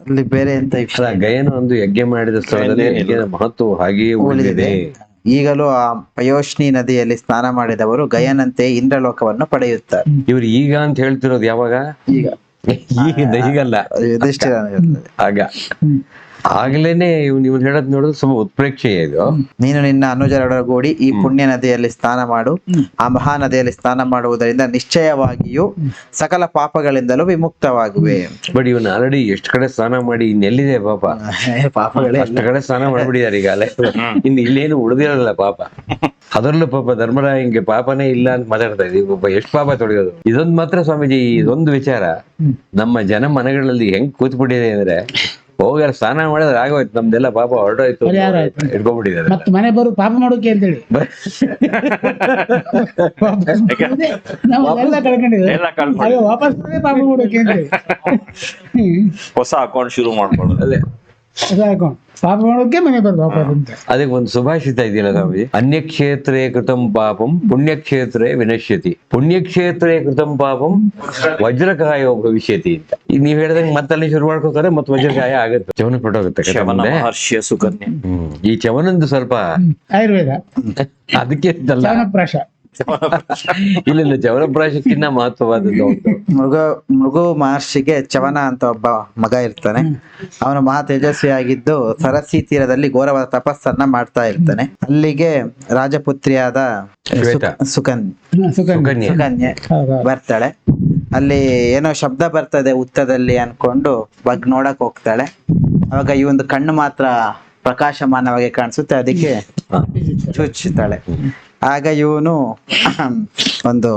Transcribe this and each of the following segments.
ಅಲ್ಲಿ ಬೇರೆ ಎಂತ ಅಲ್ಲ ಗಯನ ಒಂದು ಯಜ್ಞ ಮಾಡಿದ ಸ್ಥಳದಲ್ಲಿ ಯಜ್ಞದ ಮಹತ್ವ ಹಾಗೆಯೇ ಉಳಿದಿದೆ ಈಗಲೂ ಆ ಪಯೋಷ್ಣಿ ನದಿಯಲ್ಲಿ ಸ್ನಾನ ಮಾಡಿದವರು ಗಯನಂತೆ ಇಂದ್ರಲೋಕವನ್ನು ಪಡೆಯುತ್ತಾರೆ ಇವ್ರು ಈಗ ಅಂತ ಹೇಳ್ತಿರೋದು ಯಾವಾಗ ಈಗ ಈಗ ಈಗಲ್ಲ ಯುಧಿಷ್ಠಿರ ಹೇಳ್ತಾರೆ. ಆಗ ಆಗ್ಲೇನೆ ಇವ್ನು ಇವ್ನು ಹೇಳೋದ್ ನೋಡಿದ್ರೆ ಸ್ವಲ್ಪ ಉತ್ಪ್ರೇಕ್ಷೆ ಇದು. ನೀನು ನಿನ್ನ ಅನುಜರೊಡಗೂಡಿ ಈ ಪುಣ್ಯ ನದಿಯಲ್ಲಿ ಸ್ನಾನ ಮಾಡು. ಆ ಮಹಾ ನದಿಯಲ್ಲಿ ಸ್ನಾನ ಮಾಡುವುದರಿಂದ ನಿಶ್ಚಯವಾಗಿಯೂ ಸಕಲ ಪಾಪಗಳಿಂದಲೂ ವಿಮುಕ್ತವಾಗುವೆ. ಬಟ್ ಇವನ್ ಆಲ್ರೆಡಿ ಎಷ್ಟು ಕಡೆ ಸ್ನಾನ ಮಾಡಿ ಇನ್ನೆಲ್ಲಿದೆ ಪಾಪ? ಪಾಪಗಳೇ ಅಷ್ಟು ಕಡೆ ಸ್ನಾನ ಮಾಡ್ಬಿಟ್ಟಿದ್ದಾರೆ ಈಗ ಅಲೆ ಇನ್ನು ಇಲ್ಲೇನು ಉಳಿದಿರಲ್ಲ ಪಾಪ. ಅದರಲ್ಲೂ ಪಾಪ ಧರ್ಮರಾಯಂಗೆ ಪಾಪನೇ ಇಲ್ಲ ಅಂತ ಮಾತಾಡ್ತಾ ಇದ್ದೀವಿ. ಪಾಪ ಎಷ್ಟು ಪಾಪ ತೊಳೆಯೋದು ಇದೊಂದು ಮಾತ್ರ ಸ್ವಾಮೀಜಿ ಇದೊಂದು ವಿಚಾರ. ನಮ್ಮ ಜನ ಮನೆಗಳಲ್ಲಿ ಹೆಂಗ್ ಕೂತ್ಬಿಟ್ಟಿದೆ ಅಂದ್ರೆ ಹೋಗಾರ ಸ್ನಾನ ಮಾಡಿದ್ರೆ ಆಗೋಯ್ತು. ನಮ್ದೆಲ್ಲ ಪಾಪ ಆಯ್ತು. ಇಟ್ಕೊಂಡ್ಬಿಟ್ಟಿದ್ದಾರೆ ಮತ್ತೆ ಮನೆ ಬರು ಪಾಪ ಮಾಡೋಕೆ ಅಂತೇಳಿ. ವಾಪಸ್ ಪಾಪ ಮಾಡೋಕೆ ಅಂತೇಳಿ. ಹೊಸ ಅಕೌಂಟ್ ಶುರು ಮಾಡ್ಕೊಳ್ಳೋದು. ಅದೇ. ಮನೆ ಅದಕ್ಕೆ ಒಂದು ಸುಭಾಷಿತ ಇದೆಯಲ್ಲ ಸ್ವಾಮೀಜಿ? ಅನ್ಯಕ್ಷೇತ್ರೇ ಕೃತಂ ಪಾಪಂ ಪುಣ್ಯಕ್ಷೇತ್ರೇ ವಿನಶ್ಯತಿ. ಪುಣ್ಯಕ್ಷೇತ್ರೇ ಕೃತಂ ಪಾಪಂ ವಜ್ರಕಾಯ ಭವಿಷ್ಯತಿ ಅಂತ. ಈಗ ನೀವ್ ಹೇಳಿದಂಗೆ ಮತ್ತಲ್ಲಿ ಶುರು ಮಾಡ್ಕೋತಾರೆ ಮತ್ತೆ ವಜ್ರಕಾಯ ಆಗುತ್ತೆ. ಚವನ ಪಟ್ಟೋಗುತ್ತೆ. ಸುಕನ್ಯೆ. ಈ ಚವನಂದು ಸ್ವಲ್ಪ ಆಯುರ್ವೇದ. ಅದಕ್ಕೆ ಚಾವನಪ್ರಾಶ ಇಲ್ಲ ಇಲ್ಲ ಚವನಪ್ರಾಶಕ್ಕಿನ್ನ ಮಹತ್ವವಾದದ್ದು ಮೃಗ ಮೃಗು ಮಹರ್ಷಿಗೆ ಚವನ ಅಂತ ಒಬ್ಬ ಮಗ ಇರ್ತಾನೆ. ಅವನು ಮಹಾ ತೇಜಸ್ವಿಯಾಗಿದ್ದು ಸರಸಿ ತೀರದಲ್ಲಿ ಘೋರವಾದ ತಪಸ್ಸನ್ನ ಮಾಡ್ತಾ ಇರ್ತಾನೆ. ಅಲ್ಲಿಗೆ ರಾಜಪುತ್ರಿಯಾದ ಸುಕನ್ಯೆ. ಸುಕನ್ಯೆ. ಬರ್ತಾಳೆ. ಅಲ್ಲಿ ಏನೋ ಶಬ್ದ ಬರ್ತದೆ ಉತ್ತದಲ್ಲಿ ಅನ್ಕೊಂಡು ಬಗ್ ನೋಡಕ್ ಹೋಗ್ತಾಳೆ. ಅವಾಗ ಈ ಒಂದು ಕಣ್ಣು ಮಾತ್ರ ಪ್ರಕಾಶಮಾನವಾಗಿ ಕಾಣಿಸುತ್ತೆ. ಅದಕ್ಕೆ ಚುಚ್ಚುತ್ತಾಳೆ ಆಗ ಇವನು ಒಂದು,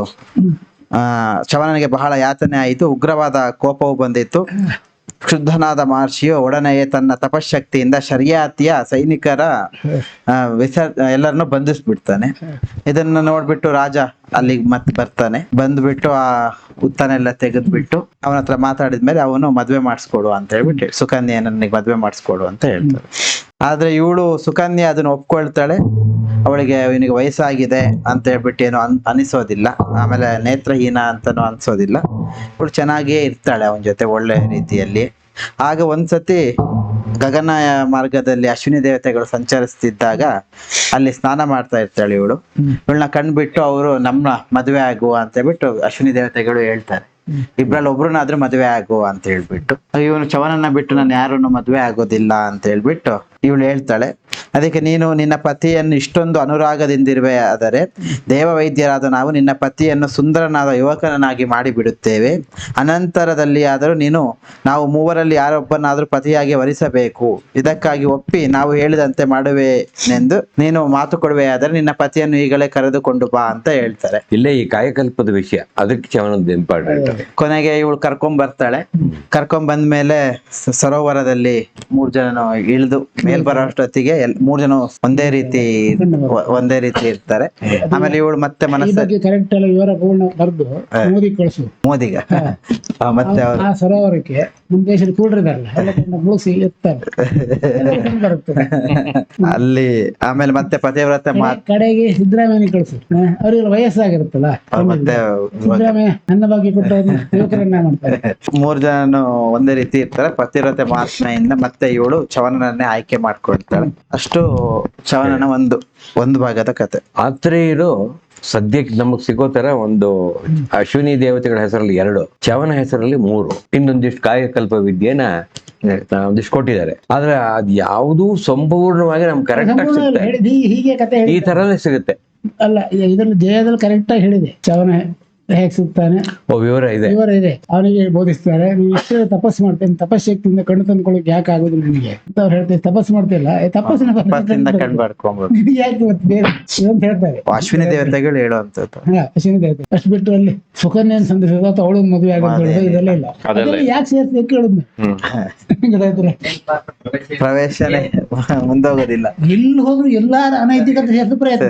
ಆ ಚವನನಿಗೆ ಬಹಳ ಯಾತನೆ ಆಯಿತು. ಉಗ್ರವಾದ ಕೋಪವು ಬಂದಿತ್ತು. ಕ್ಷುದ್ಧನಾದ ಮಹರ್ಷಿಯು ಒಡನೆಯೇ ತನ್ನ ತಪಶಕ್ತಿಯಿಂದ ಶರ್ಯಾತಿಯ ಸೈನಿಕರ ವಿಸರ್ ಎಲ್ಲರನ್ನು ಬಂಧಿಸ್ಬಿಡ್ತಾನೆ. ಇದನ್ನ ನೋಡ್ಬಿಟ್ಟು ರಾಜ ಅಲ್ಲಿಗೆ ಮತ್ತೆ ಬರ್ತಾನೆ. ಬಂದ್ಬಿಟ್ಟು ಆ ಉತ್ತನೆಲ್ಲ ತೆಗೆದ್ಬಿಟ್ಟು ಅವನ ಹತ್ರ ಮಾತಾಡಿದ್ಮೇಲೆ ಅವನು ಮದ್ವೆ ಮಾಡಿಸ್ಕೊಡು ಅಂತ ಹೇಳ್ಬಿಟ್ಟು ಸುಕನ್ಯಾ ನನಗೆ ಮದ್ವೆ ಮಾಡಿಸ್ಕೊಡು ಅಂತ ಹೇಳ್ತಾರೆ ಆದ್ರೆ ಇವಳು ಸುಕನ್ಯಾ ಅದನ್ನ ಒಪ್ಕೊಳ್ತಾಳೆ. ಅವಳಿಗೆ ಇವನಿಗೆ ವಯಸ್ಸಾಗಿದೆ ಅಂತ ಹೇಳ್ಬಿಟ್ಟು ಏನು ಅನ್ ಅನಿಸೋದಿಲ್ಲ. ಆಮೇಲೆ ನೇತ್ರಹೀನ ಅಂತನೂ ಅನಿಸೋದಿಲ್ಲ. ಇವಳು ಚೆನ್ನಾಗಿಯೇ ಇರ್ತಾಳೆ ಅವನ ಜೊತೆ ಒಳ್ಳೆ ರೀತಿಯಲ್ಲಿ. ಆಗ ಒಂದ್ಸತಿ ಗಗನ ಮಾರ್ಗದಲ್ಲಿ ಅಶ್ವಿನಿ ದೇವತೆಗಳು ಸಂಚರಿಸ್ತಿದ್ದಾಗ ಅಲ್ಲಿ ಸ್ನಾನ ಮಾಡ್ತಾ ಇರ್ತಾಳೆ ಇವಳು. ಇವಳನ್ನ ಕಂಡ್ಬಿಟ್ಟು ಅವರು ನಮ್ಮ ಮದುವೆ ಆಗುವ ಅಂತ ಹೇಳ್ಬಿಟ್ಟು ಅಶ್ವಿನಿ ದೇವತೆಗಳು ಹೇಳ್ತಾರೆ. ಇಬ್ರಲ್ಲಿ ಒಬ್ರನ್ನಾದ್ರೂ ಮದುವೆ ಆಗು ಅಂತ ಹೇಳ್ಬಿಟ್ಟು. ಇವನು ಚವನನ್ನ ಬಿಟ್ಟು ನಾನು ಯಾರನ್ನು ಮದುವೆ ಆಗೋದಿಲ್ಲ ಅಂತ ಹೇಳ್ಬಿಟ್ಟು ಇವಳು ಹೇಳ್ತಾಳೆ. ಅದಕ್ಕೆ ನೀನು ನಿನ್ನ ಪತಿಯನ್ನು ಇಷ್ಟೊಂದು ಅನುರಾಗದಿಂದಿರುವೆ ಆದರೆ ದೇವವೈದ್ಯರಾದ ನಾವು ನಿನ್ನ ಪತಿಯನ್ನು ಸುಂದರನಾದ ಯುವಕನನ್ನಾಗಿ ಮಾಡಿಬಿಡುತ್ತೇವೆ. ಅನಂತರದಲ್ಲಿ ಆದರೂ ನೀನು ನಾವು ಮೂವರಲ್ಲಿ ಯಾರೊಬ್ಬನಾದರೂ ಪತಿಯಾಗಿ ವರಿಸಬೇಕು. ಇದಕ್ಕಾಗಿ ಒಪ್ಪಿ ನಾವು ಹೇಳಿದಂತೆ ಮಾಡುವೆನೆಂದು ನೀನು ಮಾತು ಕೊಡುವೆ ಆದರೆ ನಿನ್ನ ಪತಿಯನ್ನು ಈಗಲೇ ಕರೆದುಕೊಂಡು ಬಾ ಅಂತ ಹೇಳ್ತಾರೆ. ಇಲ್ಲೇ ಈ ಕಾಯಕಲ್ಪದ ವಿಷಯ. ಅದಕ್ಕೆ ಚವನದ್ದು ಇಂಪಾರ್ಟೆಂಟ್ ಕೊನೆಗೆ ಇವಳು ಕರ್ಕೊಂಡ್ ಬರ್ತಾಳೆ. ಕರ್ಕೊಂಡ್ ಬಂದ್ಮೇಲೆ ಮೇಲೆ ಸರೋವರದಲ್ಲಿ ಮೂರ್ ಜನ ಇಳಿದು ಮೇಲ್ ಬರೋ ಅಷ್ಟೊತ್ತಿಗೆ ಮೂರ್ ಜನ ಒಂದೇ ರೀತಿ ಒಂದೇ ರೀತಿ ಇರ್ತಾರೆ. ಆಮೇಲೆ ಇವಳು ಮತ್ತೆ ಮನಸ್ಸಲ್ಲಿ ಮನಸ್ಸ ಬಗ್ಗೆ ಕರೆಕ್ಟ್ ಎಲ್ಲ ವಿವರ ಪೂರ್ಣ ಬರೆದು ಮೋದಿ ಕಳಿಸು. ಮೋದಿಗ? ಮತ್ತೆ ಆ ಸರೋವರಕ್ಕೆ ನಮ್ಮ ದೇಶದ ಕೂಡ್ರಿದಾರಲ್ಲ ಮುಳುಗಿಸಿ ಅಲ್ಲಿ ಆಮೇಲೆ ಮತ್ತೆ ಪತಿವ್ರತೆ ಕಡೆಗೆ ಸಿದ್ದರಾಮಯ್ಯ ಕಳಿಸು. ಅವ್ರಿಗೆ ವಯಸ್ಸಾಗಿರುತ್ತಲ್ಲ ಮತ್ತೆ ಸಿದ್ದರಾಮಯ್ಯ ಅನ್ನಭಾಗ್ಯ ಕೊಟ್ಟವ್ರನ್ನ ಯುವಕರನ್ನ ಮಾಡ್ತಾರೆ. ಮೂರ್ ಜನನು ಒಂದೇ ರೀತಿ ಇರ್ತಾರೆ. ಪತಿರತೆ ಮಹಾತ್ಮೆಯಿಂದ ಮತ್ತೆ ಇವಳು ಚವನನನ್ನೇ ಆಯ್ಕೆ ಮಾಡ್ಕೊಳ್ತಾಳೆ ಅಷ್ಟು ಚವನನ ಒಂದು ಒಂದು ಭಾಗದ ಕತೆ. ಆತ್ರೇಯರು ಸದ್ಯಕ್ಕೆ ನಮಗ್ ಸಿಗೋ ತರ ಒಂದು ಅಶ್ವಿನಿ ದೇವತೆಗಳ ಹೆಸರಲ್ಲಿ ಎರಡು ಚವನ ಹೆಸರಲ್ಲಿ ಮೂರು. ಇನ್ನೊಂದಿಷ್ಟು ಕಾಯಕಲ್ಪ ವಿದ್ಯೆನ ಒಂದಿಷ್ಟು ಕೊಟ್ಟಿದ್ದಾರೆ. ಆದ್ರೆ ಅದ್ ಯಾವುದು ಸಂಪೂರ್ಣವಾಗಿ ನಮ್ ಕರೆಕ್ಟ್ ಆಗಿ ಸಂಪೂರ್ಣ ಸಿಗ್ತಾ ಇಲ್ಲ. ಹೇಳಿದ್. ಹೀಗೆ- ಹೀಗೆ ಕತೆ ಈ ತರನೇ ಸಿಗುತ್ತೆ. ಅಲ್ಲ ಇ- ದೇಹದಲ್ಲಿ ಜಯದಲ್ಲಿ ಕರೆಕ್ಟ್ ಆಗಿ ಹೇಳಿದೆ. ಚವನ ಹೇಗ್ ಸಿಗ್ತಾನೆ? ಓ ವಿವರ ಇದೆ. ವಿವರ ಇದೆ. ಅವನಿಗೆ ಬೋಧಿಸ್ತಾರೆ ನೀವು ಇಷ್ಟೇ ತಪಸ್ಸು ಮಾಡ್ತೇನೆ ತಪಶಕ್ತಿಯಿಂದ ಕಣ್ಣು ತಂದ್ಕೊಳ್ಳೋಕೆ ಯಾಕೆ ಆಗುದಿಲ್ಲ ನಿನಗೆ? ಅಂತ ಅವ್ರು ಹೇಳ್ತಾರೆ ತಪಸ್ಸು ಮಾಡ್ತಿಲ್ಲ ಏ, ತಪಸ್ಸಿನ ಯಾಕೆ ಇವತ್ತು ಬೇರೆ ಅಂತ ಹೇಳ್ತಾರೆ. ಅಶ್ವಿನಿ ದೇವತೆಗಳು ಹೇಳುವಂತದ್ದು ಅಶ್ವಿನಿ ದೇವತೆ. ಅಷ್ಟು ಬಿಟ್ಟು ಅಲ್ಲಿ ಸುಕನ್ಯನ್ ಅಥವಾ ಅವಳು ಮದುವೆ ಆಗುತ್ತೆ ಇದೆಲ್ಲ ಇಲ್ಲ. ಯಾಕೆ ಸೇರ್ಸಿ ಕೇಳಿದ್ನ ಗೊತ್ತಾಯ್ತಲ್ಲ ಪ್ರವೇಶನೇ ಮುಂದೋಗೋದಿಲ್ಲ. ಎಲ್ಲಿ ಹೋದ್ರು ಎಲ್ಲಾರ ಅನೈತಿಕತೆ ಸೇರಿಸ ಪ್ರಯತ್ನ.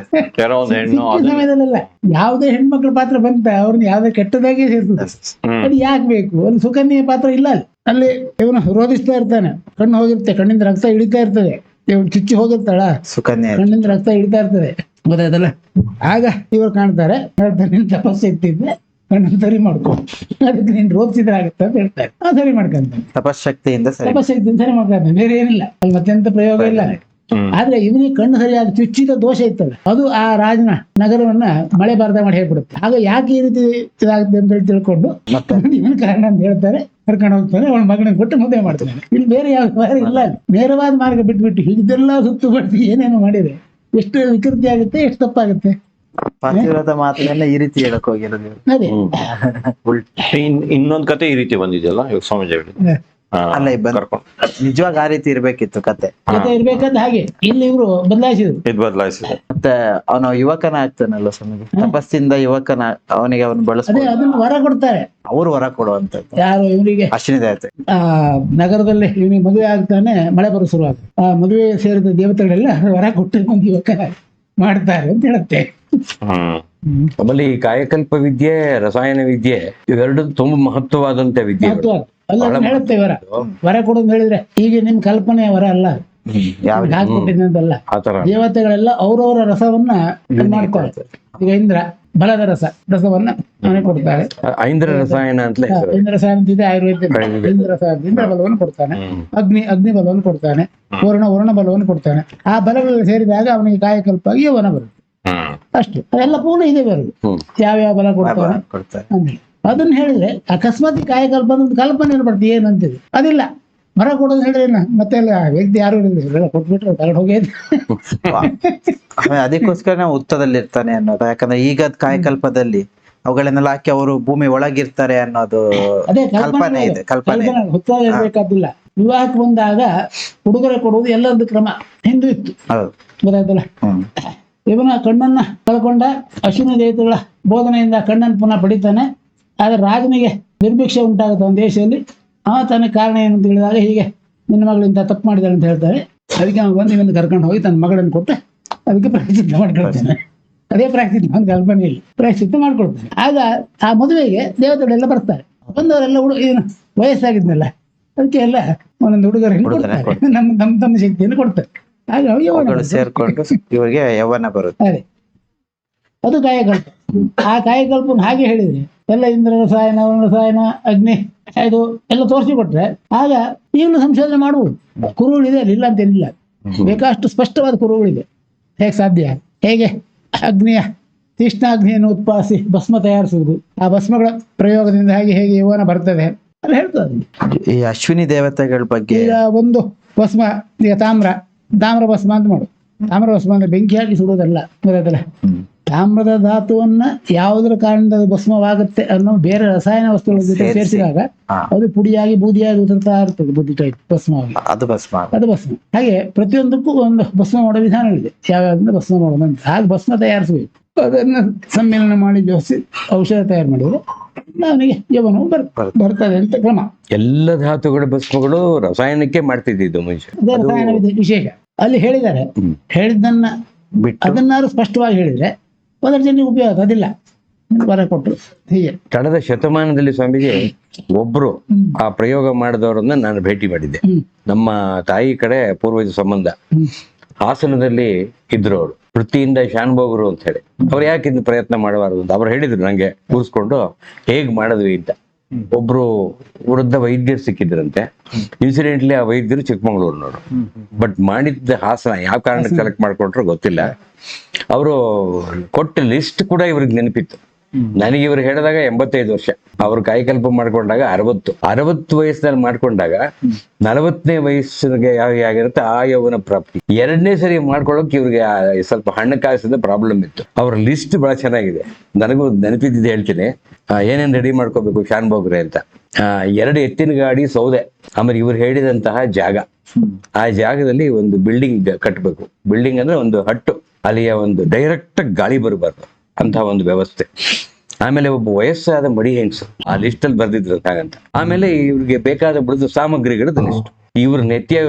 ಯಾವುದೇ ಹೆಣ್ಮಕ್ಳ ಪಾತ್ರ ಬಂತ ಅವ್ರನ್ನ ಯಾವ್ದೇ ಕೆಟ್ಟದಾಗಿ ಸೇರ್ತದೆ ಅದು ಯಾಕೆ ಬೇಕು? ಒಂದು ಸುಕನ್ಯೆ ಪಾತ್ರ ಇಲ್ಲ ಅಲ್ಲಿ. ಅಲ್ಲಿ ಇವನು ರೋಧಿಸ್ತಾ ಇರ್ತಾನೆ. ಕಣ್ಣು ಹೋಗಿರುತ್ತೆ ಕಣ್ಣಿಂದ ರಕ್ತ ಇಳಿತಾ ಇರ್ತದೆ. ಇವನು ಚುಚ್ಚಿ ಹೋಗಿರ್ತಾಳ ಸುಕನ್ಯೆ. ಕಣ್ಣಿಂದ ರಕ್ತ ಇಳಿತಾ ಇರ್ತದೆ. ಗೊತ್ತಾಯ್ತಲ್ಲ? ಆಗ ಇವ್ರು ಕಾಣ್ತಾರೆ ಹೇಳ್ತಾರೆ ನಿನ್ ತಪಸ್ಸು ಇಟ್ಟಿದ್ದೆ ಕಣ್ಣನ್ನು ಸರಿ ಮಾಡ್ಕೊ. ಅದಕ್ಕೆ ನೀನ್ ರೋಪಿಸಿದ್ರೆ ಆಗುತ್ತೆ ಅಂತ ಹೇಳ್ತಾರೆ. ಆ ಸರಿ ಮಾಡ್ಕೊಂತ ತಪಶಕ್ತಿಯಿಂದ ಸರಿ ತಪಶಕ್ತಿ ಸರಿ ಮಾಡ್ಕೊಂತ ಬೇರೆ ಏನಿಲ್ಲ. ಅಲ್ಲಿ ಮತ್ತೆಂತ ಪ್ರಯೋಗ ಇಲ್ಲ. ಆದ್ರೆ ಇವನಿಗೆ ಕಣ್ಣು ಸರಿಯಾದ ಚುಚ್ಚಿದ ದೋಷ ಇತ್ತಲ್ಲ ಅದು ಆ ರಾಜನ ನಗರವನ್ನ ಮಳೆ ಬಾರದ ಮಾಡಿ ಹೇಳ್ಬಿಡುತ್ತೆ. ಆಗ ಯಾಕೆ ಈ ರೀತಿ ಇದಾಗುತ್ತೆ ಅಂತ ಹೇಳಿ ತಿಳ್ಕೊಂಡು ಇವನ ಕಾರಣ ಅಂತ ಹೇಳ್ತಾರೆ. ಕರ್ಕೊಂಡು ಹೋಗ್ತಾನೆ ಅವಳ ಮಗನ ಕೊಟ್ಟು ಮುದ್ದೆ ಮಾಡ್ತಾನೆ. ಇಲ್ಲಿ ಬೇರೆ ಯಾವ ಬಾರಿ ಇಲ್ಲ. ನೇರವಾದ ಮಾರ್ಗ ಬಿಟ್ಬಿಟ್ಟು ಇದೆಲ್ಲ ಸುತ್ತು ಬಡ್ದು ಏನೇನು ಮಾಡಿದೆ ಎಷ್ಟು ವಿಕೃತಿ ಆಗುತ್ತೆ ಎಷ್ಟು ತಪ್ಪಾಗುತ್ತೆ? ಪಾತಿವ್ರತ ಮಾತನ್ನ ಈ ರೀತಿ ಹೇಳಕ್ ಹೋಗಿರೋದು ಇನ್ನೊಂದ್ ಕತೆ ಈ ರೀತಿ ಬಂದಿದೆಯಲ್ಲ ಸ್ವಾಮೀಜಿ ಅಲ್ಲ ನಿಜವಾಗ ಆ ರೀತಿ ಇರ್ಬೇಕಿತ್ತು ಕತೆ. ಕತೆ ಇರ್ಬೇಕಂತ ಹಾಗೆ. ಇಲ್ಲಿ ಇವರು ಬದಲಾಯಿಸಿದ್ರು. ಇದು ಬದಲಾಯಿಸಿದ್ರು. ಮತ್ತೆ ಅವನ ಯುವಕನ ಆಗ್ತಾನಲ್ಲ ಸ್ವಾಮಿ ತಪಸ್ಸಿಂದ ಯುವಕನ ಅವನಿಗೆ ಅವನು ಬಳಸ್ಬೋದು. ಅದನ್ನ ವರ ಕೊಡ್ತಾರೆ. ಅವ್ರು ವರ ಕೊಡುವಂತ ಯಾರು ಇವರಿಗೆ? ಅಶ್ವಿನಿ ದೇವತೆ. ಆ ನಗರದಲ್ಲಿ ಇವನಿಗೆ ಮದುವೆ ಆಗ್ತಾನೆ ಮಳೆ ಬರೋ ಶುರುವಾಗ. ಆ ಮದುವೆ ಸೇರಿದ ದೇವತೆಗಳೆಲ್ಲ ವರ ಕೊಟ್ಟು ಒಂದು ಯುವಕ ಮಾಡ್ತಾರೆ ಅಂತ ಹೇಳುತ್ತೆ. ಹ್ಮ್. ಆಮೇಲೆ ಈ ಕಾಯಕಲ್ಪ ವಿದ್ಯೆ ರಸಾಯನ ವಿದ್ಯೆ ಇವೆರಡು ತುಂಬಾ ಮಹತ್ವವಾದಂತ ವಿದ್ಯೆ ಅಲ್ಲ ಹೇಳುತ್ತೆ ವರ. ವರ ಕೊಡೋದು ಹೇಳಿದ್ರೆ ಈಗ ನಿಮ್ ಕಲ್ಪನೆ ವರ ಅಲ್ಲ? ಹಾಕೊಟ್ಟಿದ್ದಂತಲ್ಲ ದೇವತೆಗಳೆಲ್ಲ ಅವ್ರವರ ರಸವನ್ನ ಮಾಡ್ಕೊಳ್ತಾರೆ ಈಗ ಇಂದ್ರ ಬಲದ ರಸ ರಸವನ್ನ ಅವನಿಗೆ ಕೊಡ್ತಾರೆ ಐಂದ್ರ ರಸಾಯನ ಅಂತಲೇ ಹೆಸರು ಇಂದ್ರ ರಸ ಅಂತಿದೆ ಆಯುರ್ವೇದ ಇಂದ್ರ ರಸ ಇಂದ್ರ ಬಲವನ್ನು ಕೊಡ್ತಾನೆ. ಅಗ್ನಿ ಅಗ್ನಿ ಬಲವನ್ನು ಕೊಡ್ತಾನೆ. ವರ್ಣ ವರ್ಣ ಬಲವನ್ನು ಕೊಡ್ತಾನೆ. ಆ ಬಲಗಳು ಸೇರಿದಾಗ ಅವನಿಗೆ ಕಾಯಕಲ್ಪ ವನ ಬರುತ್ತೆ. ಅಷ್ಟೇ. ಅದೆಲ್ಲ ಪೂರ್ಣ ಇದೆ ಬರೋದು ಯಾವ ಯಾವ್ಯಾವ ಬಲ ಕೊಡ್ತಾನೆ? ಅದನ್ನ ಹೇಳಿದ್ರೆ ಅಕಸ್ಮಾತ್ ಈ ಕಾಯಕಲ್ಪ ಅನ್ನೋದು ಕಲ್ಪನೆ ಬರ್ತದೆ ಏನಂತಿದೆ. ಅದಿಲ್ಲ. ಮರ ಕೊಡೋದು ಹೇಳಿದ್ರೆ? ಮತ್ತೆ ಅಲ್ಲ ವ್ಯಕ್ತಿ ಯಾರು ಇರೋದಿಲ್ಲ ಕೊಟ್ಬಿಟ್ರೆ ತಗೊಂಡು ಹೋಗಿ ಅದಕ್ಕೋಸ್ಕರ ಉತ್ತದಲ್ಲಿ ಇರ್ತಾನೆ ಅನ್ನೋದು. ಯಾಕಂದ್ರೆ ಈಗ ಕಾಯಕಲ್ಪದಲ್ಲಿ ಅವುಗಳನ್ನೆಲ್ಲ ಹಾಕಿ ಅವರು ಭೂಮಿ ಒಳಗಿರ್ತಾರೆ ಅನ್ನೋದು ಅದೇ ಕಲ್ಪನೆ ಇದೆ ಕಲ್ಪನೆ ಇದೆ. ಹೊತ್ತಾಗ ಇರ್ಬೇಕಾದಿಲ್ಲ. ವಿವಾಹಕ್ಕೆ ಬಂದಾಗ ಉಡುಗೊರೆ ಕೊಡುವುದು ಎಲ್ಲರದ್ದು ಕ್ರಮ. ಹಿಂದೂ ಇತ್ತು. ಗೊತ್ತಾಯ್ತಲ್ಲ? ಇವನ ಕಣ್ಣನ್ನ ಕಳ್ಕೊಂಡ ಅಶ್ವಿನ ದೇವತೆಗಳ ಬೋಧನೆಯಿಂದ ಕಣ್ಣನ್ನು ಪುನಃ ಪಡಿತಾನೆ. ಆದ್ರೆ ರಾಜನಿಗೆ ನಿರ್ಭಿಕ್ಷೆ ಉಂಟಾಗುತ್ತೆ ಒಂದು ದೇಶದಲ್ಲಿ. ಅವ ತನ್ನ ಕಾರಣ ಏನು ಅಂತ ಹೇಳಿದಾಗ ಹೀಗೆ ನಿನ್ನ ಮಗಳು ಇಂಥ ತಪ್ಪು ಮಾಡಿದಾಳೆ ಅಂತ ಹೇಳ್ತಾರೆ. ಅದಕ್ಕೆ ಅವನು ಬಂದು ಇವನು ಕರ್ಕೊಂಡು ಹೋಗಿ ತನ್ನ ಮಗಳನ್ನು ಕೊಟ್ಟು ಅದಕ್ಕೆ ಪ್ರಾಯಶ್ಚಿತ್ತ ಮಾಡ್ಕೊಳ್ತಾನೆ. ಅದೇ ಪ್ರಾಯಶ್ಚಿತ್ತ ಕಲ್ಪನೆ ಕಲ್ಪನೆಯಲ್ಲಿ ಪ್ರಾಯಶ್ಚಿತ್ತ ಮಾಡ್ಕೊಳ್ತಾನೆ. ಆಗ ಆ ಮದುವೆಗೆ ದೇವತೆಗಳೆಲ್ಲ ಬರ್ತಾರೆ. ಬಂದವರೆಲ್ಲ ಹುಡುಗ ಏನು ವಯಸ್ಸಾಗಿದ್ನಲ್ಲ ಅದಕ್ಕೆ ಎಲ್ಲ ಒಂದೊಂದು ಹುಡುಗರ ಕೊಡ್ತಾರೆ. ನಮ್ಮ ತಮ್ಮ ತಮ್ಮ ಶಕ್ತಿಯನ್ನು ಕೊಡ್ತಾರೆ. ಆಗ ಅವುಗಳು ಸೇರ್ಕೊಂಡು ಇವರಿಗೆ ಯೌವನ ಬರುತ್ತೆ. ಅದೇ. ಅದು ಕಾಯಕಲ್ಪ. ಆ ಕಾಯಕಲ್ಪನ ಹಾಗೆ ಹೇಳಿದ್ರೆ ಎಲ್ಲ ಇಂದ್ರ ರಸಾಯನ ವರುಣ ರಸಾಯನ ಅಗ್ನಿ ಇದು ಎಲ್ಲ ತೋರಿಸಿಕೊಟ್ರೆ ಆಗ ಈಗಲೂ ಸಂಶೋಧನೆ ಮಾಡುವುದು ಕುರುಗಳಿದೆ ಅಲ್ಲಿ ಇಲ್ಲ ಅಂತ ಏನಿಲ್ಲ. ಬೇಕಾಷ್ಟು ಸ್ಪಷ್ಟವಾದ ಕುರುಗಳಿದೆ ಹೇಗೆ ಸಾಧ್ಯ? ಹೇಗೆ? ಅಗ್ನಿಯ ತೀಕ್ಷ್ಣಾಗ್ನಿಯನ್ನು ಉತ್ಪಾದಿಸಿ ಭಸ್ಮ ತಯಾರಿಸುವುದು. ಆ ಭಸ್ಮಗಳ ಪ್ರಯೋಗದಿಂದ ಹಾಗೆ ಹೇಗೆ ಯುವನ ಬರ್ತದೆ ಅಲ್ಲಿ ಹೇಳ್ತದೆ ಈ ಅಶ್ವಿನಿ ದೇವತೆಗಳ ಬಗ್ಗೆ ಈಗ ಒಂದು ಭಸ್ಮ ಈಗ ತಾಮ್ರ ತಾಮ್ರ ಭಸ್ಮ ಅಂತ ಮಾಡು. ತಾಮ್ರ ಭಸ್ಮ ಅಂದ್ರೆ ಬೆಂಕಿ ಹಾಕಿ ಸುಡೋದಲ್ಲ ಗೊತ್ತಾಯ್ತಲ್ಲ. ತಾಮ್ರದ ಧಾತುವನ್ನ ಯಾವುದರ ಕಾರಣದಿಂದ ಭಸ್ಮವಾಗುತ್ತೆ ಅನ್ನೋ ಬೇರೆ ರಸಾಯನ ವಸ್ತುಗಳ ಜೊತೆ ಸೇರಿಸಿದಾಗ ಅದು ಪುಡಿಯಾಗಿ ಬೂದಿಯಾಗಿ ಉದುರ್ತಾ ಇರ್ತದೆ ಬುದ್ಧಿ ಟೈಪ್ ಭಸ್ಮವಾಗಿ. ಅದು ಭಸ್ಮ ಅದು ಭಸ್ಮ. ಹಾಗೆ ಪ್ರತಿಯೊಂದಕ್ಕೂ ಒಂದು ಭಸ್ಮ ಮಾಡೋ ವಿಧಾನಗಳಿದೆ ಯಾವ್ಯಾವ್ದಿಂದ ಭಸ್ಮ ಮಾಡೋದಂತ ಹಾಗೆ ಭಸ್ಮ ತಯಾರಿಸಬೇಕು. ಅದನ್ನ ಸಮ್ಮೇಳನ ಮಾಡಿ ಜೋಸಿ ಔಷಧ ತಯಾರು ಮಾಡಿದ್ರೆ ಅವನಿಗೆ ಯವನು ಬರ್ ಬರ್ತದೆ ಅಂತ ಕ್ರಮ. ಎಲ್ಲ ಧಾತುಗಳ ಭಸ್ಮಗಳು ರಸಾಯನಕ್ಕೆ ಮಾಡ್ತಿದ್ದು ಮುಂಚೆ ರಸಾಯನ ವಿಶೇಷ. ಅಲ್ಲಿ ಹೇಳಿದ್ದಾರೆ. ಹೇಳಿದ್ದನ್ನ ಅದನ್ನಾರು ಸ್ಪಷ್ಟವಾಗಿ ಹೇಳಿದ್ರೆ ಒಂದರ ಜನರಿಗೆ ಉಪಯೋಗ ಅದಿಲ್ಲ. ವರ ಕೊಟ್ಟರು ಹೀಗೆ. ಕಳೆದ ಶತಮಾನದಲ್ಲಿ ಸ್ವಾಮೀಜಿ ಒಬ್ರು ಆ ಪ್ರಯೋಗ ಮಾಡಿದವರನ್ನ ನಾನು ಭೇಟಿ ಮಾಡಿದ್ದೆ. ನಮ್ಮ ತಾಯಿ ಕಡೆ ಪೂರ್ವಜ ಸಂಬಂಧ. ಹಾಸನದಲ್ಲಿ ಇದ್ರು ಅವರು. ವೃತ್ತಿಯಿಂದ ಶಾನ್ಭೋಗರು ಅಂತ ಹೇಳಿ. ಅವ್ರು ಯಾಕೆ ಇದು ಪ್ರಯತ್ನ ಮಾಡಬಾರದು ಅಂತ. ಅವ್ರು ಹೇಳಿದ್ರು ನಂಗೆ ಕೂರಿಸ್ಕೊಂಡು ಹೇಗ್ ಮಾಡಿದ್ವಿ ಅಂತ. ಒಬ್ರು ವೃದ್ಧ ವೈದ್ಯರು ಸಿಕ್ಕಿದ್ರಂತೆ. ಇನ್ಸಿಡೆಂಟ್ಲಿ ಆ ವೈದ್ಯರು ಚಿಕ್ಕಮಂಗ್ಳೂರ್ನವರು. ಬಟ್ ಮಾಡಿದ್ದ ಹಾಸನ ಯಾವ ಕಾರಣಕ್ಕೆ ಸೆಲೆಕ್ಟ್ ಮಾಡ್ಕೊಟ್ರು ಗೊತ್ತಿಲ್ಲ. ಅವರು ಕೊಟ್ಟ ಲಿಸ್ಟ್ ಕೂಡ ಇವ್ರಿಗೆ ನೆನಪಿತ್ತು. ನನಗೆ ಇವ್ರು ಹೇಳಿದಾಗ ಎಂಬತ್ತೈದು ವರ್ಷ. ಅವ್ರ ಕಾಯಕಲ್ಪ ಮಾಡ್ಕೊಂಡಾಗ ಅರವತ್ತು. ಅರವತ್ತು ವಯಸ್ಸಿನಲ್ಲಿ ಮಾಡ್ಕೊಂಡಾಗ ನಲವತ್ತನೇ ವಯಸ್ಸಿಗೆ ಯಾವ ಆಗಿರುತ್ತೆ? ಆ ಯೌವನ ಪ್ರಾಪ್ತಿ. ಎರಡನೇ ಸರಿ ಮಾಡ್ಕೊಳ್ಳೋಕೆ ಇವ್ರಿಗೆ ಸ್ವಲ್ಪ ಸ್ವಲ್ಪ ಕಾಯಿಸಿದ ಪ್ರಾಬ್ಲಮ್ ಇತ್ತು. ಅವ್ರ ಲಿಸ್ಟ್ ಬಹಳ ಚೆನ್ನಾಗಿದೆ. ನನಗೂ ನೆನಪಿದ್ದಿದ್ದು ಹೇಳ್ತೀನಿ. ಏನೇನ್ ರೆಡಿ ಮಾಡ್ಕೋಬೇಕು ಶಾನ್ ಬೋಗ್ರೆ ಅಂತ. ಆ, ಎರಡು ಎತ್ತಿನ ಗಾಡಿ ಸೌದೆ. ಆಮೇಲೆ ಇವ್ರು ಹೇಳಿದಂತಹ ಜಾಗ. ಆ ಜಾಗದಲ್ಲಿ ಒಂದು ಬಿಲ್ಡಿಂಗ್ ಕಟ್ಟಬೇಕು ಬಿಲ್ಡಿಂಗ್ ಅಂದ್ರೆ ಒಂದು ಹಟ್ಟು. ಅಲ್ಲಿಯ ಒಂದು ಡೈರೆಕ್ಟ್ ಗಾಳಿ ಬರಬಾರ್ದು. ಅಂತಹ ಒಂದು ವ್ಯವಸ್ಥೆ. ಆಮೇಲೆ ಒಬ್ಬ ವಯಸ್ಸಾದ ಮಡಿ ಹೆಂಗ್ಸು, ಆ ಲಿಸ್ಟ್ ಅಲ್ಲಿ ಬರ್ದಿದ್ರು ಹಾಗಂತ ಆಮೇಲೆ ಇವ್ರಿಗೆ ಬೇಕಾದ ಬಿಡುದು ಸಾಮಗ್ರಿಗಳದ್ದು ಲಿಸ್ಟ್ ಇವ್ರ ನೆತ್ತಿಯಾಗ